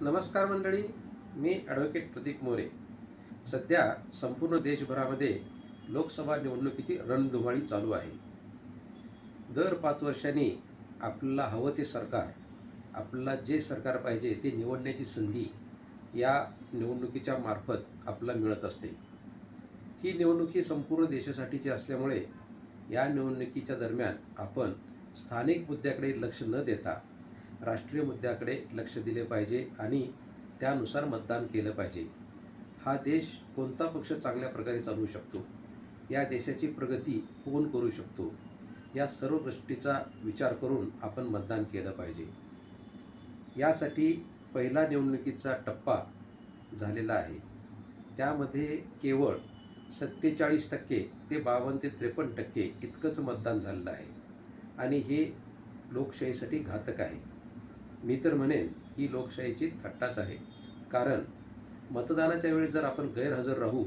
नमस्कार मंडळी मी ॲडव्होकेट प्रदीप मोरे. सध्या संपूर्ण देशभरामध्ये लोकसभा निवडणुकीची रणधुमाळी चालू आहे. दर पाच वर्षांनी आपल्याला हवं ते सरकार आपल्याला जे सरकार पाहिजे ते निवडण्याची संधी या निवडणुकीच्या मार्फत आपल्याला मिळत असते. ही निवडणूक ही संपूर्ण देशासाठीची असल्यामुळे या निवडणुकीच्या दरम्यान आपण स्थानिक मुद्द्याकडे लक्ष न देता राष्ट्रीय मुद्द्याकडे लक्ष दिले पाहिजे आणि त्यानुसार मतदान केलं पाहिजे. हा देश कोणता पक्ष चांगल्या प्रकारे चालवू शकतो? या देशाची प्रगती कोण करू शकतो? या सर्व गोष्टीचा विचार करून आपण मतदान केलं पाहिजे. यासाठी पहिला निवडणुकीचा टप्पा झालेला आहे. त्यामध्ये केवळ सत्तेचाळीस टक्के ते बावन्न ते त्रेपन्न टक्के इतकंच मतदान झालेलं आहे. आणि हे लोकशाहीसाठी घातक आहे. मी तर म्हणेन ही लोकशाहीची थट्टाच आहे. कारण मतदानाच्या वेळी जर आपण गैरहजर राहू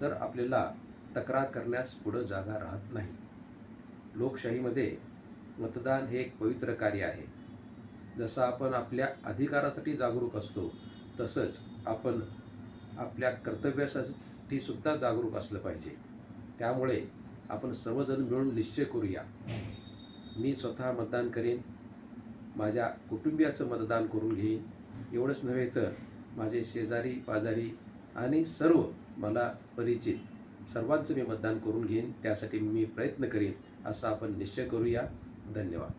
तर आपल्याला तक्रार करण्यास पुढं जागा राहत नाही. लोकशाहीमध्ये मतदान हे एक पवित्र कार्य आहे. जसं आपण आपल्या अधिकारासाठी जागरूक असतो तसंच आपण आपल्या कर्तव्यासाठी सुद्धा जागरूक असलं पाहिजे. त्यामुळे आपण सर्वजण मिळून निश्चय करूया. मी स्वतः मतदान करेन. माझ्या कुटुंबियाचं मतदान करून घेईन. एवढंच नव्हे तर माझे शेजारी पाजारी आणि सर्व मला परिचित सर्वांचं मी मतदान करून घेईन. त्यासाठी मी प्रयत्न करीन. असा आपण निश्चय करूया. धन्यवाद.